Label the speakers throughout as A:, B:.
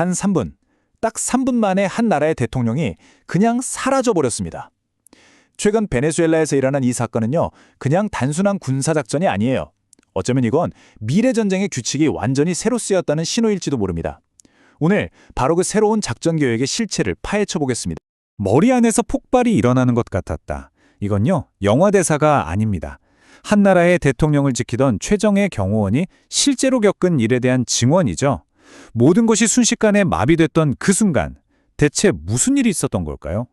A: 단 3분, 딱 3분 만에 한 나라의 대통령이 그냥 사라져 버렸습니다. 최근 베네수엘라에서 일어난 이 사건은요, 그냥 단순한 군사작전이 아니에요. 어쩌면 이건 미래 전쟁의 규칙이 완전히 새로 쓰였다는 신호일지도 모릅니다. 오늘 바로 그 새로운 작전 계획의 실체를 파헤쳐 보겠습니다. 머리 안에서 폭발이 일어나는 것 같았다. 이건요, 영화 대사가 아닙니다. 한 나라의 대통령을 지키던 최정의 경호원이 실제로 겪은 일에 대한 증언이죠. 모든 것이 순식간에 마비됐던 그 순간, 대체 무슨 일이 있었던 걸까요?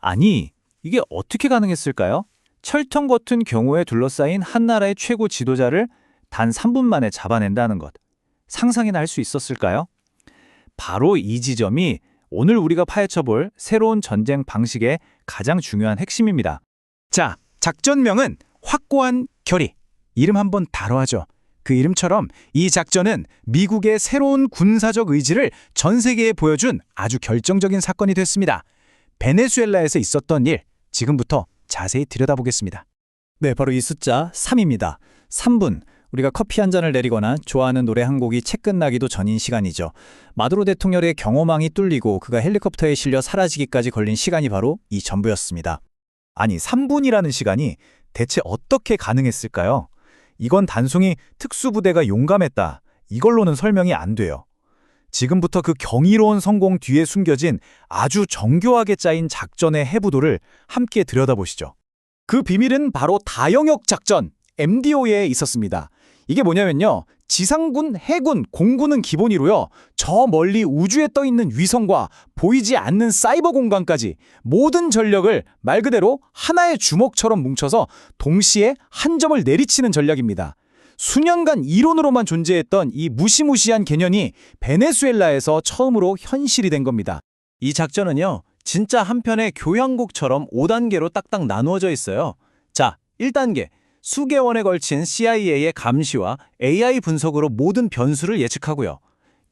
A: 아니, 이게 어떻게 가능했을까요? 철통 같은 경우에 둘러싸인 한 나라의 최고 지도자를 단 3분 만에 잡아낸다는 것. 상상이나 할 수 있었을까요? 바로 이 지점이 오늘 우리가 파헤쳐볼 새로운 전쟁 방식의 가장 중요한 핵심입니다. 자, 작전명은 확고한 결의. 이름 한번 다뤄하죠. 그 이름처럼 이 작전은 미국의 새로운 군사적 의지를 전 세계에 보여준 아주 결정적인 사건이 됐습니다. 베네수엘라에서 있었던 일, 지금부터 자세히 들여다보겠습니다.
B: 네, 바로 이 숫자 3입니다. 3분. 우리가 커피 한 잔을 내리거나 좋아하는 노래 한 곡이 채 끝나기도 전인 시간이죠. 마두로 대통령의 경호망이 뚫리고 그가 헬리콥터에 실려 사라지기까지 걸린 시간이 바로 이 전부였습니다.
A: 아니, 3분이라는 시간이 대체 어떻게 가능했을까요? 이건 단순히 특수부대가 용감했다. 이걸로는 설명이 안 돼요. 지금부터 그 경이로운 성공 뒤에 숨겨진 아주 정교하게 짜인 작전의 해부도를 함께 들여다보시죠. 그 비밀은 바로 다영역 작전, MDO에 있었습니다. 이게 뭐냐면요. 지상군, 해군, 공군은 기본이로요. 저 멀리 우주에 떠 있는 위성과 보이지 않는 사이버 공간까지 모든 전력을 말 그대로 하나의 주먹처럼 뭉쳐서 동시에 한 점을 내리치는 전략입니다. 수년간 이론으로만 존재했던 이 무시무시한 개념이 베네수엘라에서 처음으로 현실이 된 겁니다. 이 작전은요. 진짜 한편의 교향곡처럼 5단계로 딱딱 나누어져 있어요. 자, 1단계. 수개월에 걸친 CIA의 감시와 AI 분석으로 모든 변수를 예측하고요.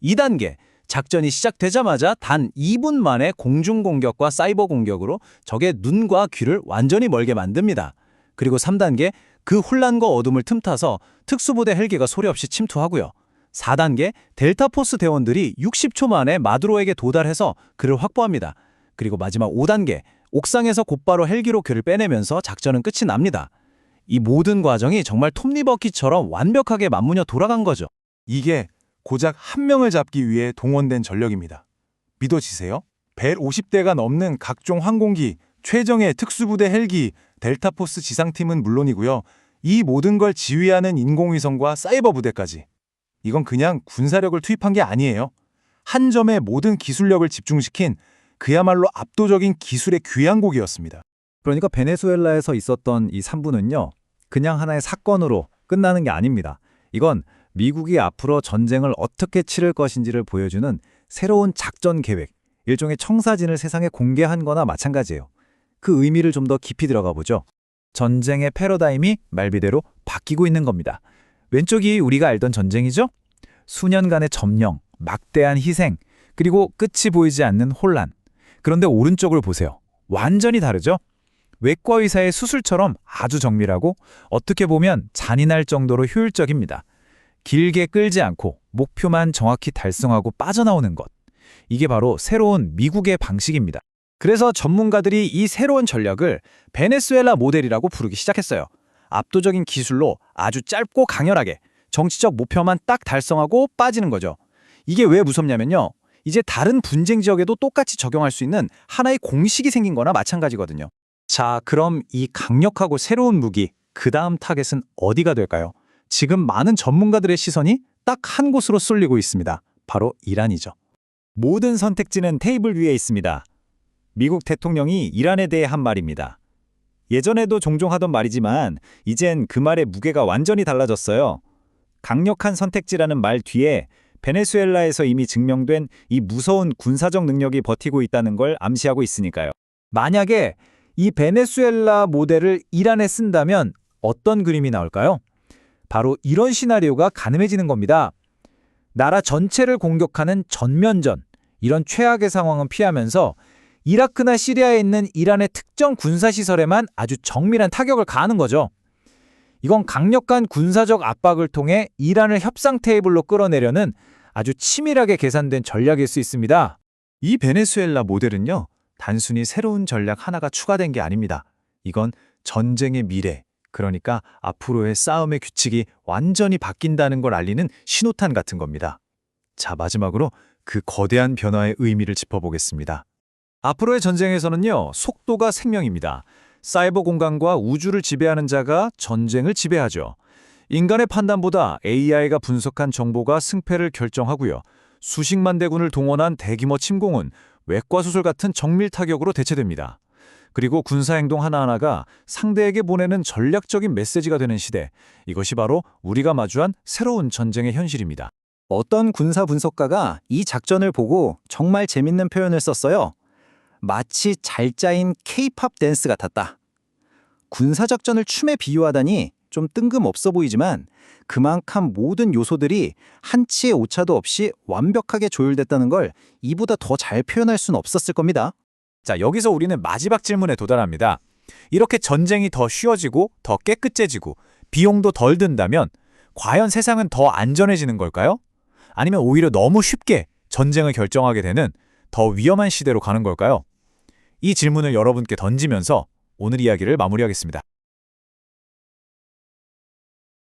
A: 2단계. 작전이 시작되자마자 단 2분 만에 공중 공격과 사이버 공격으로 적의 눈과 귀를 완전히 멀게 만듭니다. 그리고 3단계. 그 혼란과 어둠을 틈타서 특수부대 헬기가 소리 없이 침투하고요. 4단계. 델타포스 대원들이 60초 만에 마두로에게 도달해서 그를 확보합니다. 그리고 마지막 5단계. 옥상에서 곧바로 헬기로 그를 빼내면서 작전은 끝이 납니다. 이 모든 과정이 정말 톱니버킷처럼 완벽하게 맞무녀 돌아간 거죠. 이게 고작 한 명을 잡기 위해 동원된 전력입니다. 믿어지세요? 150대가 넘는 각종 항공기, 최정의 특수부대 헬기, 델타포스 지상팀은 물론이고요. 이 모든 걸 지휘하는 인공위성과 사이버 부대까지. 이건 그냥 군사력을 투입한 게 아니에요. 한 점에 모든 기술력을 집중시킨 그야말로 압도적인 기술의 귀향곡이었습니다.
B: 그러니까 베네수엘라에서 있었던 이 3분은요. 그냥 하나의 사건으로 끝나는 게 아닙니다. 이건 미국이 앞으로 전쟁을 어떻게 치를 것인지를 보여주는 새로운 작전 계획, 일종의 청사진을 세상에 공개한 거나 마찬가지예요. 그 의미를 좀 더 깊이 들어가 보죠. 전쟁의 패러다임이 말비대로 바뀌고 있는 겁니다. 왼쪽이 우리가 알던 전쟁이죠? 수년간의 점령, 막대한 희생, 그리고 끝이 보이지 않는 혼란. 그런데 오른쪽을 보세요. 완전히 다르죠? 외과 의사의 수술처럼 아주 정밀하고 어떻게 보면 잔인할 정도로 효율적입니다. 길게 끌지 않고 목표만 정확히 달성하고 빠져나오는 것. 이게 바로 새로운 미국의 방식입니다. 그래서 전문가들이 이 새로운 전략을 베네수엘라 모델이라고 부르기 시작했어요. 압도적인 기술로 아주 짧고 강렬하게 정치적 목표만 딱 달성하고 빠지는 거죠. 이게 왜 무섭냐면요. 이제 다른 분쟁 지역에도 똑같이 적용할 수 있는 하나의 공식이 생긴 거나 마찬가지거든요. 자, 그럼 이 강력하고 새로운 무기, 그 다음 타겟은 어디가 될까요? 지금 많은 전문가들의 시선이 딱 한 곳으로 쏠리고 있습니다. 바로 이란이죠. 모든 선택지는 테이블 위에 있습니다. 미국 대통령이 이란에 대해 한 말입니다. 예전에도 종종 하던 말이지만 이젠 그 말의 무게가 완전히 달라졌어요. 강력한 선택지라는 말 뒤에 베네수엘라에서 이미 증명된 이 무서운 군사적 능력이 버티고 있다는 걸 암시하고 있으니까요. 만약에 이 베네수엘라 모델을 이란에 쓴다면 어떤 그림이 나올까요? 바로 이런 시나리오가 가능해지는 겁니다. 나라 전체를 공격하는 전면전, 이런 최악의 상황은 피하면서 이라크나 시리아에 있는 이란의 특정 군사시설에만 아주 정밀한 타격을 가하는 거죠. 이건 강력한 군사적 압박을 통해 이란을 협상 테이블로 끌어내려는
A: 아주 치밀하게 계산된 전략일 수 있습니다. 이 베네수엘라 모델은요, 단순히 새로운 전략 하나가 추가된 게 아닙니다. 이건 전쟁의 미래, 그러니까 앞으로의 싸움의 규칙이 완전히 바뀐다는 걸 알리는 신호탄 같은 겁니다. 자, 마지막으로 그 거대한 변화의 의미를 짚어보겠습니다. 앞으로의 전쟁에서는요, 속도가 생명입니다. 사이버 공간과 우주를 지배하는 자가 전쟁을 지배하죠. 인간의 판단보다 AI가 분석한 정보가 승패를 결정하고요. 수십만 대군을 동원한 대규모 침공은 외과 수술 같은 정밀 타격으로 대체됩니다. 그리고 군사 행동 하나하나가 상대에게 보내는 전략적인 메시지가 되는 시대. 이것이 바로 우리가 마주한 새로운 전쟁의 현실입니다.
B: 어떤 군사 분석가가 이 작전을 보고 정말 재밌는 표현을 썼어요. 마치 잘 짜인 케이팝 댄스 같았다. 군사 작전을 춤에 비유하다니 좀 뜬금없어 보이지만 그만큼 모든 요소들이 한치의 오차도 없이 완벽하게 조율됐다는 걸 이보다 더 잘 표현할 수는 없었을 겁니다.
A: 자, 여기서 우리는 마지막 질문에 도달합니다. 이렇게 전쟁이 더 쉬워지고 더 깨끗해지고 비용도 덜 든다면 과연 세상은 더 안전해지는 걸까요? 아니면 오히려 너무 쉽게 전쟁을 결정하게 되는 더 위험한 시대로 가는 걸까요? 이 질문을 여러분께 던지면서 오늘 이야기를 마무리하겠습니다.